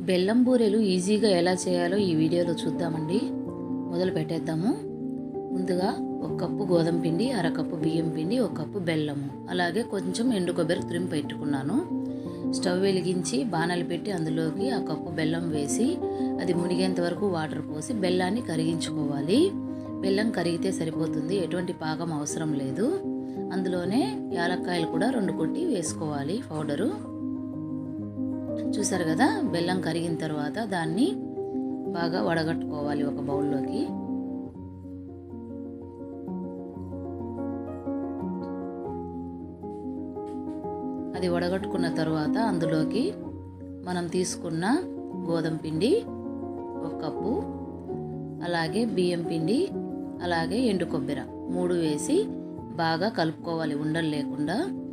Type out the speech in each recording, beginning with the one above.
బెల్లం బూరెలు ఈజీగా ఎలా చేయాలో ఈ వీడియోలో చూద్దామండి. మొదలు పెట్టేద్దాము. ముందుగా ఒక కప్పు గోధుమ పిండి అరకప్పు బియ్యం పిండి ఒక కప్పు బెల్లము. అలాగే కొంచెం ఎండు కొబ్బరి తురిమి పెట్టుకున్నాను. స్టవ్ వెలిగించి బాణలు పెట్టి అందులోకి ఆ కప్పు బెల్లం వేసి అది మునిగేంత వరకు వాటర్ పోసి బెల్లాన్ని కరిగించుకోవాలి. బెల్లం కరిగితే సరిపోతుంది ఎటువంటి పాకం అవసరం లేదు. అందులోనే యాలక్కాయలు కూడా రెండు కొట్టి వేసుకోవాలి పౌడరు. చూసారు కదా బెల్లం కరిగిన తర్వాత దాన్ని బాగా వడగట్టుకోవాలి ఒక బౌల్లోకి. అది వడగట్టుకున్న తర్వాత అందులోకి మనం తీసుకున్న గోధుమ పిండి ఒక కప్పు అలాగే బియ్యం పిండి అలాగే ఎండు కొబ్బరి. మూడు వేసి బాగా కలుపుకోవాలి ఉండలు లేకుండా.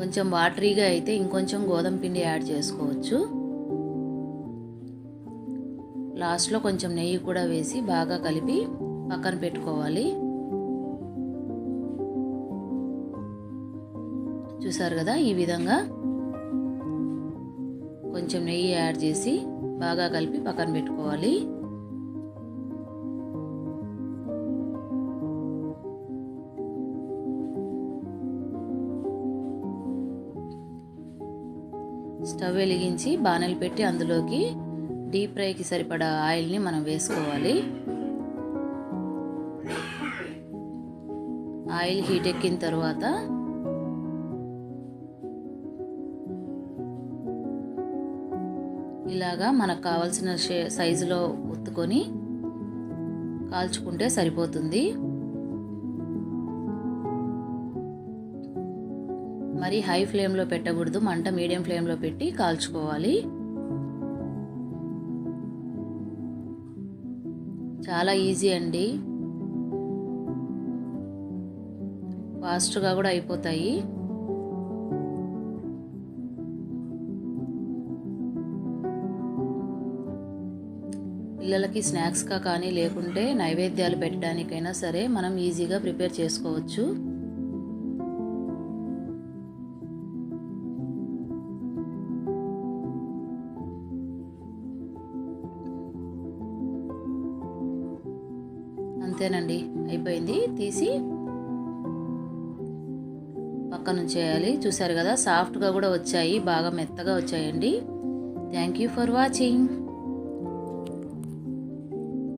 కొంచెం వాటరీగా అయితే ఇంకొంచెం గోధుమ పిండి యాడ్ చేసుకోవచ్చు. లాస్ట్లో కొంచెం నెయ్యి కూడా వేసి బాగా కలిపి పక్కన పెట్టుకోవాలి. చూసారు కదా ఈ విధంగా కొంచెం నెయ్యి యాడ్ చేసి బాగా కలిపి పక్కన పెట్టుకోవాలి. స్టవ్ వెలిగించి బాణలు పెట్టి అందులోకి డీప్ ఫ్రైకి సరిపడా ఆయిల్ని మనం వేసుకోవాలి. ఆయిల్ హీట్ ఎక్కిన తర్వాత ఇలాగా మనకు కావాల్సిన షే సైజులో ఒత్తుకొని కాల్చుకుంటే సరిపోతుంది. మరి హై ఫ్లేమ్లో పెట్టకూడదు మంట మీడియం ఫ్లేమ్లో పెట్టి కాల్చుకోవాలి. చాలా ఈజీ అండి. ఫాస్ట్గా కూడా అయిపోతాయి. పిల్లలకి స్నాక్స్గా కానీ లేకుంటే నైవేద్యాలు పెట్టడానికైనా సరే మనం ఈజీగా ప్రిపేర్ చేసుకోవచ్చు. అంతేనండి అయిపోయింది. తీసి పక్కన నుంచి చేయాలి చూసారు కదా సాఫ్ట్గా కూడా వచ్చాయి బాగా మెత్తగా వచ్చాయండి. Thank you for watching.